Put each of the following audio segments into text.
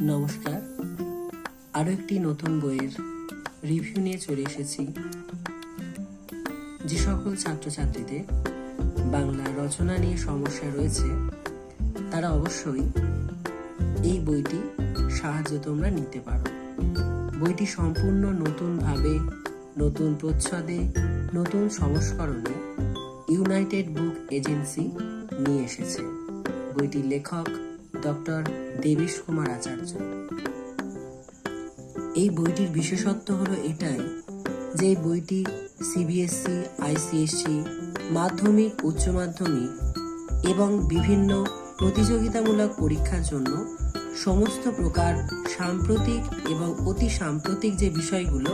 নমস্কার। আরও একটি নতুন বইয়ের রিভিউ নিয়ে চলে এসেছি। যে সকল ছাত্রছাত্রীদের বাংলা রচনা নিয়ে সমস্যা রয়েছে, তারা অবশ্যই এই বইটি সাহায্য তোমরা নিতে পারো। বইটি সম্পূর্ণ নতুনভাবে, নতুন প্রচ্ছদে, নতুন সংস্করণে ইউনাইটেড বুক এজেন্সি নিয়ে এসেছে। বইটির লেখক ডক্টর দেবেশ কুমার আচার্য। এই বইটির বিশেষত্ব হলো এটাই যে বইটি সিবিএসসি আইসিএসসি মাধ্যমিক, উচ্চ মাধ্যমিক এবং বিভিন্ন প্রতিযোগিতামূলক পরীক্ষার জন্য সমস্ত প্রকার সাম্প্রতিক এবং অতি সাম্প্রতিক যে বিষয়গুলো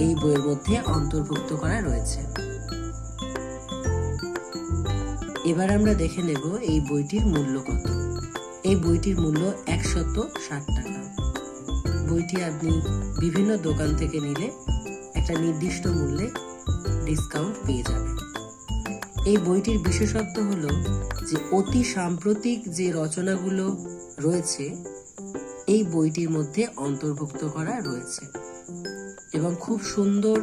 এই বইয়ের মধ্যে অন্তর্ভুক্ত করা রয়েছে। এবার আমরা দেখে নেব এই বইটির মূল্য কত। এই বইটির মূল্য একশত ষাট টাকা। বইটি আপনি বিভিন্ন দোকান থেকে নিলে একটা নির্দিষ্ট মূল্যে ডিসকাউন্ট পেয়ে যাবেন। এই বইটির বিশেষত্ব হলো যে অতি সাম্প্রতিক যে রচনাগুলো রয়েছে, এই বইটির মধ্যে অন্তর্ভুক্ত করা রয়েছে এবং খুব সুন্দর,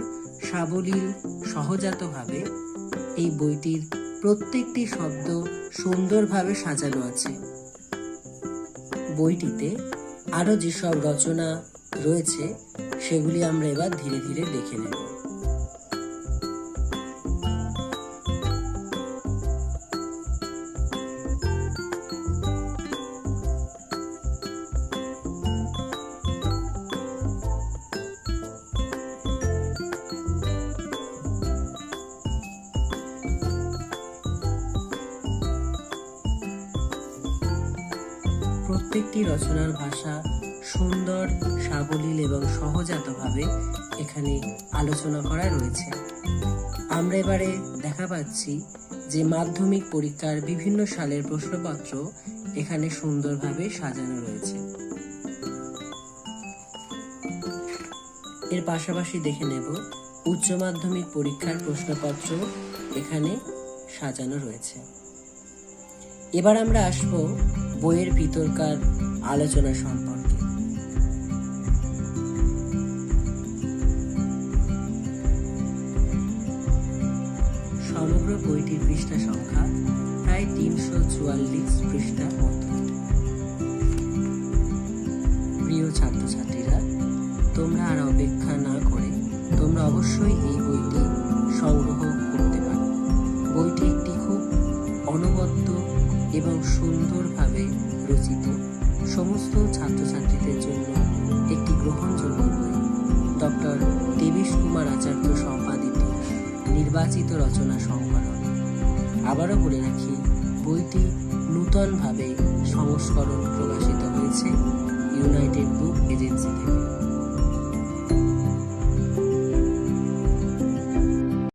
সাবলীল, সহজাতভাবে এই বইটির প্রত্যেকটি শব্দ সুন্দরভাবে সাজানো আছে। বইটিতে আরও যেসব রচনা রয়েছে সেগুলি আমরা এবার ধীরে ধীরে দেখে নেব। প্রত্যেকটি রচনার ভাষা সুন্দর, সাবলীল এবং সহজাতভাবে এখানে আলোচনা করা রয়েছে। আমরা এবারে দেখা পাচ্ছি যে মাধ্যমিক পরীক্ষার বিভিন্ন সালের প্রশ্নপত্র এখানে সুন্দরভাবে সাজানো রয়েছে। এর পাশাপাশি দেখে নেব, উচ্চ মাধ্যমিক পরীক্ষার প্রশ্নপত্র এখানে সাজানো রয়েছে। এবার আমরা আসব বইয়ের ভিতরকার আলোচনা সম্পর্কে। সমগ্র বইটির পৃষ্ঠা সংখ্যা প্রায় তিনশো চুয়াল্লিশ পৃষ্ঠার মতো। প্রিয় ছাত্রছাত্রীরা, তোমরা আর অপেক্ষা না করে তোমরা অবশ্যই এই বইটি এবং সুন্দরভাবে রচিত। সমস্ত ছাত্রছাত্রীদের জন্য একটি গ্রহণযোগ্য বই ডক্টর দেবেশ কুমার আচার্য সম্পাদিত নির্বাচিত রচনা সংকলন। আবারও বলে রাখি, বইটি নূতনভাবে সংস্করণ প্রকাশিত হয়েছে ইউনাইটেড বুক এজেন্সি থেকে।